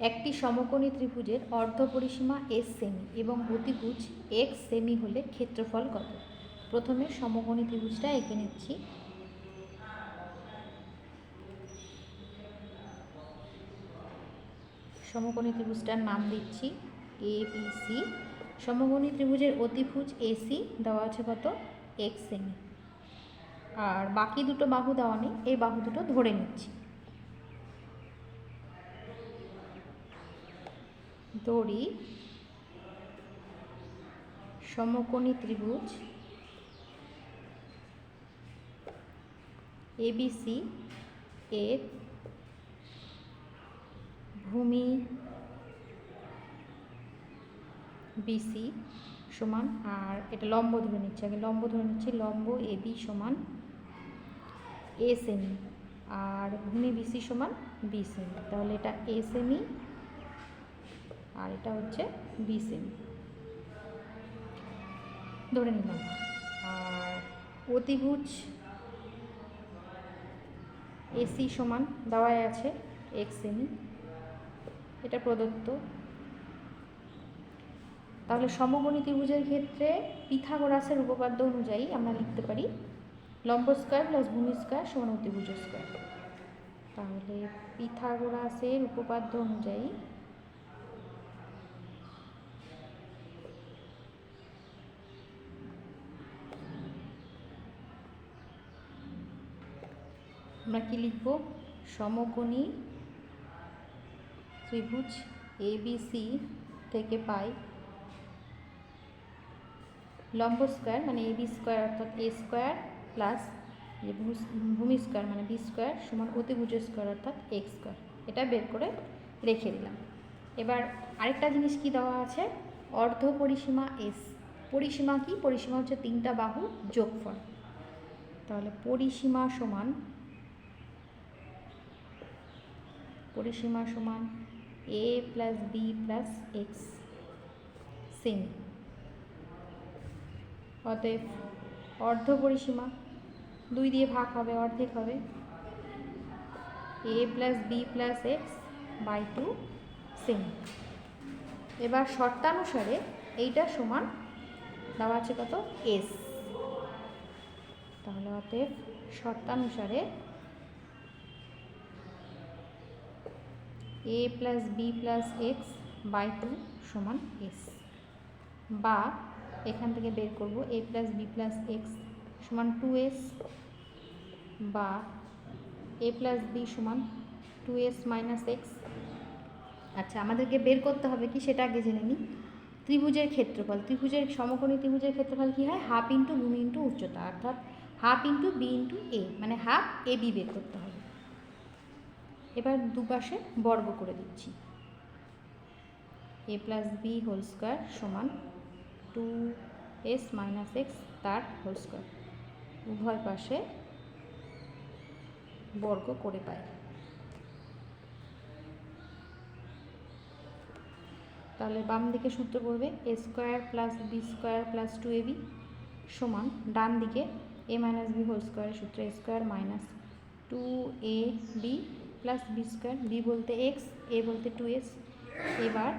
একটি সমকোণী ত্রিভুজের অর্ধপরিসীমা এস সেমি এবং অতিভুজ এক্স সেমি হলে ক্ষেত্রফল কত? প্রথমে সমকোণী ত্রিভুজটা এঁকে নিচ্ছি। সমকোণী ত্রিভুজটার নাম দিচ্ছি এ বি সি সমকোণী ত্রিভুজের অতিভুজ এসি দেওয়া আছে কত? এক্স সেমি আর বাকি দুটো বাহু দেওয়া নেই, এই বাহু দুটো ধরে নিচ্ছি। দড়ি, সমকোণী ত্রিভুজ এবিসি এর ভূমি বিসি সমান, আর এটা লম্ব ধরে নিচ্ছি। আগে লম্ব ধরে নিচ্ছি, লম্ব এবি সমান এ সেমি আর ভূমি বিসি সমান বি সেমি তাহলে এটা এ সেমি আর এটা হচ্ছে বি সেমি ধরে নিলাম। আর অতিভুজ এসি সমান দেওয়াই আছে এক্স সেমি এটা প্রদত্ত। তাহলে সমকোণী ত্রিভুজের ক্ষেত্রে পিথাগোরাসের উপপাদ্য অনুযায়ী আমরা লিখতে পারি লম্ব স্কয়ার প্লাস ভূমি স্কয়ার সমান অতিভুজ স্কয়ার তাহলে পিথাগোরাসের উপপাদ্য অনুযায়ী আমরা কি লিখব? সমকোণী ত্রিভুজ এবিসি থেকে পাই লম্ব স্কোয়ার মানে এ বি স্কোয়ার অর্থাৎ এ স্কোয়ার প্লাস ভূমি স্কোয়ার মানে বি স্কোয়ার সমান অতিভুজ স্কোয়ার অর্থাৎ এক্স স্কোয়ার। এটা বের করে রেখে দিলাম। এবার আরেকটা জিনিস কি দেওয়া আছে? অর্ধ পরিসীমা এস পরিসীমা কি? পরিসীমা হচ্ছে তিনটা বাহু যোগফল। তাহলে পরিসীমা সমান পরিসীমা সমান A plus B plus X semi অতএব অর্ধ পরিসীমা দুই দিয়ে ভাগ হবে, অর্ধেক হবে A plus B plus X by two semi এবার শর্তানুসারে এইটা সমান দেওয়া আছে কত? এস তাহলে অতএব শর্তানুসারে A plus B plus X by two সমান এস বা এখান থেকে বের করব A plus B plus X সমান টু এস বা এ প্লাস বি সমান টু এস মাইনাস এক্স আচ্ছা আমাদেরকে বের করতে হবে কি সেটা আগে জেনে নিই। ত্রিভুজের ক্ষেত্রফল, ত্রিভুজের সমকোণী ত্রিভুজের ক্ষেত্রফল কী হয়? হাফ ইন্টু ভূমি ইন্টু উচ্চতা, অর্থাৎ half into B into A মানে হাফ এ বি বের করতে হবে। এবার দুপাশে বর্গ করে দিচ্ছি। A plus B whole square সমান টু এস মাইনাস এক্স তার হোল স্কোয়ার উভয় পাশে বর্গ করে পাই। তাহলে বাম দিকে সূত্র পড়বে A square plus B square plus two A B সমান ডান দিকে এ মাইনাস বি হোল স্কোয়ারের সূত্র square minus two A B plus B square B বলতে এক্স এ বলতে টু এস এবার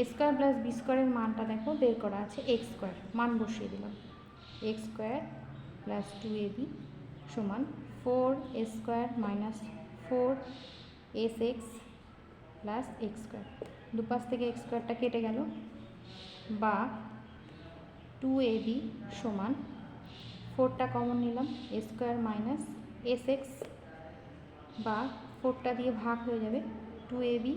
এ স্কোয়ার প্লাস বি স্কোয়ারের মানটা দেখো, বের করা আছে এক্স স্কোয়ার মান বসিয়ে দিলাম। X square plus two A B সমান four A square minus four S X plus X square দুপাশ থেকে এক্স স্কোয়ারটা কেটে গেল, বা টু এ বি সমান ফোরটা কমন নিলাম A square minus S X বা ফোরটা দিয়ে ভাগ হয়ে যাবে two A B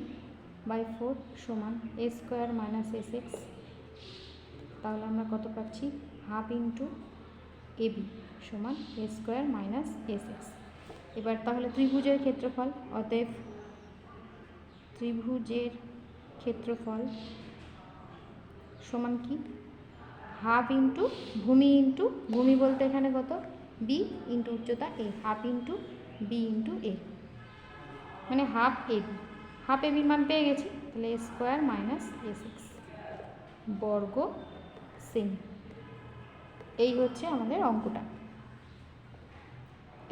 by four সমান A square minus S X তাহলে আমরা কত পাচ্ছি? হাফ ইন্টু এ বি সমান A square minus S X এবার তাহলে ত্রিভুজের ক্ষেত্রফল, অতএব ত্রিভুজের ক্ষেত্রফল সমান কি? হাফ ইন্টু ভূমি ইন্টু, ভূমি বলতে এখানে কত? বি ইন্টু উচ্চতা A, half into B into A. মানে half A B half A বির মান পেয়ে গেছি, তাহলে A square minus S X বর্গ সেমি এই হচ্ছে আমাদের অঙ্কটা।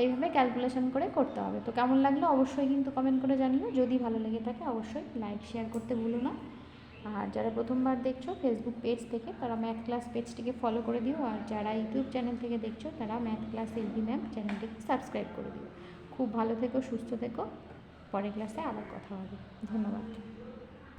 এইভাবে ক্যালকুলেশন করে করতে হবে। তো কেমন লাগল অবশ্যই কিন্তু কমেন্ট করে জানিও। যদি ভালো লেগে থাকে অবশ্যই লাইক শেয়ার করতে ভুলো না। আর যারা প্রথমবার দেখছ ফেসবুক পেজ থেকে, তারা ম্যাথ ক্লাস পেজটিকে ফলো করে দিও। আর যারা ইউটিউব চ্যানেল থেকে দেখছ, তারা ম্যাথ ক্লাস এলবি ম্যাম চ্যানেলটিকে সাবস্ক্রাইব করে দিও। খুব ভালো থেকো, সুস্থ থেকো। পরের ক্লাসে আবার কথা হবে। ধন্যবাদ।